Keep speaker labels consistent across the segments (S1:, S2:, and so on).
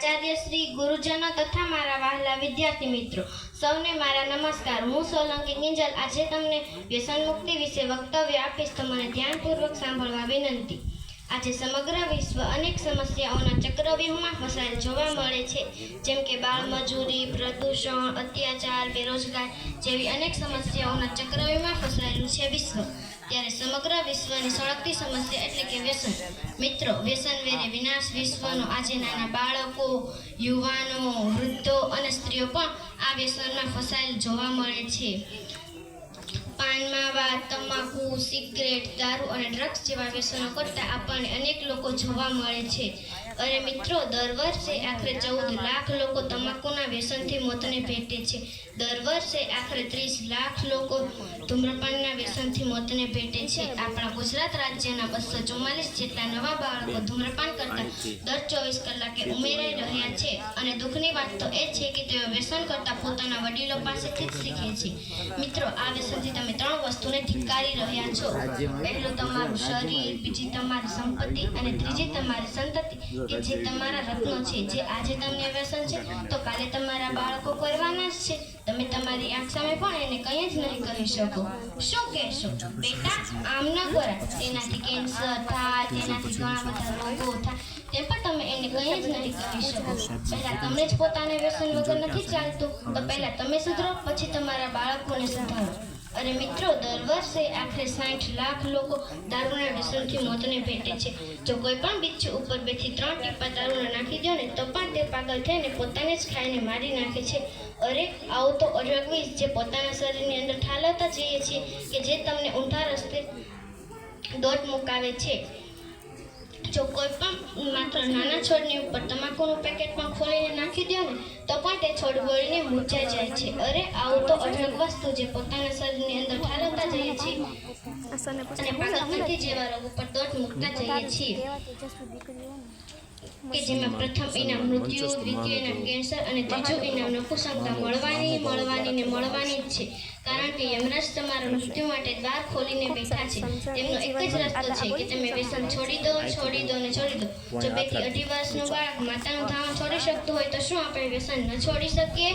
S1: આચાર્ય શ્રી ગુરુજનો તથા મારા વહાલા વિદ્યાર્થી મિત્રો, સૌને મારા નમસ્કાર. હું સોલંકી કિંજલ આજે તમને વ્યસન મુક્તિ વિશે વક્તવ્ય આપીશ તો મને ધ્યાનપૂર્વક સાંભળવા વિનંતી. આજે સમગ્ર વિશ્વ અનેક સમસ્યાઓના ચક્રવ્યૂહમાં ફસાયેલ જોવા મળે છે. જેમ કે બાળમજૂરી પ્રદૂષણ, અત્યાચાર, બેરોજગાર જેવી અનેક સમસ્યાઓના ચક્રવ્યૂહમાં ફસાયેલું છે વિશ્વ. ત્યારે સમગ્ર વિશ્વની સળગતી સમસ્યા એટલે કે વ્યસન. મિત્રો, વ્યસન વેરે વિનાશ વિશ્વનો આજે નાના બાળકો, યુવાનો, વૃદ્ધો અને સ્ત્રીઓ પણ આ વ્યસનમાં ફસાયેલ જોવા મળે છે. પાન માવા તમાકુ સિગરેટ, દારૂ અને ડ્રગ્સ જેવા વ્યસનો કરતા આપણને અનેક લોકો જોવા મળે છે. અને મિત્રો, દર વર્ષે આખરે ચૌદ લાખ લોકો તમાકુના વ્યસનથી મોતને ભેટે છે. દર વર્ષે આખરે ત્રીસ લાખ લોકો ધૂમ્રપાનના વ્યસનથી મોતને ભેટે છે. આપણા ગુજરાત રાજ્યના બસો ચુમ્માલીસ જેટલા નવા બાળકો ધૂમ્રપાન કરતા દર ચોવીસ કલાકે ઉમેરાઈ રહ્યા છે. અને દુઃખની વાત તો એ છે કે તેઓ વ્યસન કરતા પોતાના વડીલો પાસેથી જ શીખે છે. મિત્રો, આ વ્યસનથી તમે ત્રણ વસ્તુને ધિક્કારી રહ્યા છો. પહેલું તમારું શરીર, બીજી તમારી સંપત્તિ અને ત્રીજી તમારી સંતતિ, કે જે તમારા રત્નો છે, જે આજે તમને વ્યસન છે, તો કાલે તમારા બાળકો કરવાના જ છે. તમે તમારી આંખ સામે પણ એને કંઈ જ નહીં કહી શકો. શું કહેશો? બેટા, આમ ન કરાય. તેનાથી કેન્સર થાય, તેનાથી ઘણા બધા રોગો થાય. તે પણ તમે એને કંઈ જ નહીં કહી શકો. પહેલા તમને જ પોતાને વ્યસન વગર નથી ચાલતું. તો પહેલા તમે સુધરો, પછી તમારા બાળકોને સુધારો. અરે મિત્રો, દર વર્ષે આખરે સાઠ લાખ લોકો દારૂના વ્યસનથી મોતને ભેટે છે. જો કોઈ પણ બિચ્છુ ઉપર બેથી ત્રણ ટીપા દારૂના નાખી દો ને, તો પણ તે પાગલ થઈને પોતાને જ ખાઈને મારી નાખે છે. અરે, આવું તો અડગવીસ જે પોતાના શરીરની અંદર ઠાલવતા જઈએ છીએ કે જે તમને ઊંધા રસ્તે દોટ મુકાવે છે. જો કોઈ પણ માત્ર નાના છોડની ઉપર તમાકુનું પેકેટ પણ ખોલીને નાખી દો ને તો પણ તે છોડ વળીને મૂંઝાઈ જાય છે. અરે આવું તો અઢળક વસ્તુ જે પોતાના શરીરની અંદર ઠાલવતા જઈએ છીએ. અને પાગલપંથી જેવા રોગ ઉપર દોટ મૂકતા જઈએ છીએ. કે જેમાં પ્રથમ ઇનામ મૃત્યુ દ્વિતીય ઇનામ કેન્સર અને ત્રીજું ઇનામ નપુસંગતા મળવાની મળવાની ને મળવાની જ છે કારણ કે યમરાજ તમારા મૃત્યુ માટે દ્વાર ખોલીને બેઠા છે તેમનો એક જ રસ્તો છે કે તમે વ્યસન છોડી દો છોડી દો ને છોડી દો જો બે થી અઢી વર્ષનું બાળક માતાનું ધામ છોડી શકતું હોય તો શું આપણે વ્યસન ન છોડી શકીએ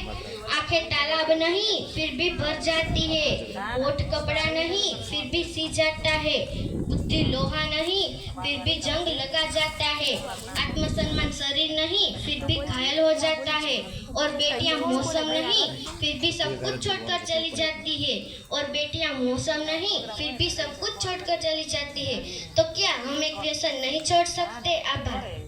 S1: આંખે તાલાબ નહીં फिर भी भर जाती है होठ कपड़ा नहीं फिर भी सी जाता है बुद्धि लोहा नहीं फिर भी जंग लगा जाता है आत्मसम्मान शरीर नहीं, फिर भी घायल हो जाता है। और बेटियाँ मौसम नहीं, फिर भी सब कुछ छोड़कर चली जाती है। और बेटियाँ मौसम नहीं, फिर भी सब कुछ छोड़कर चली जाती है। तो क्या हम एक व्यसन नहीं छोड़ सकते? आभार।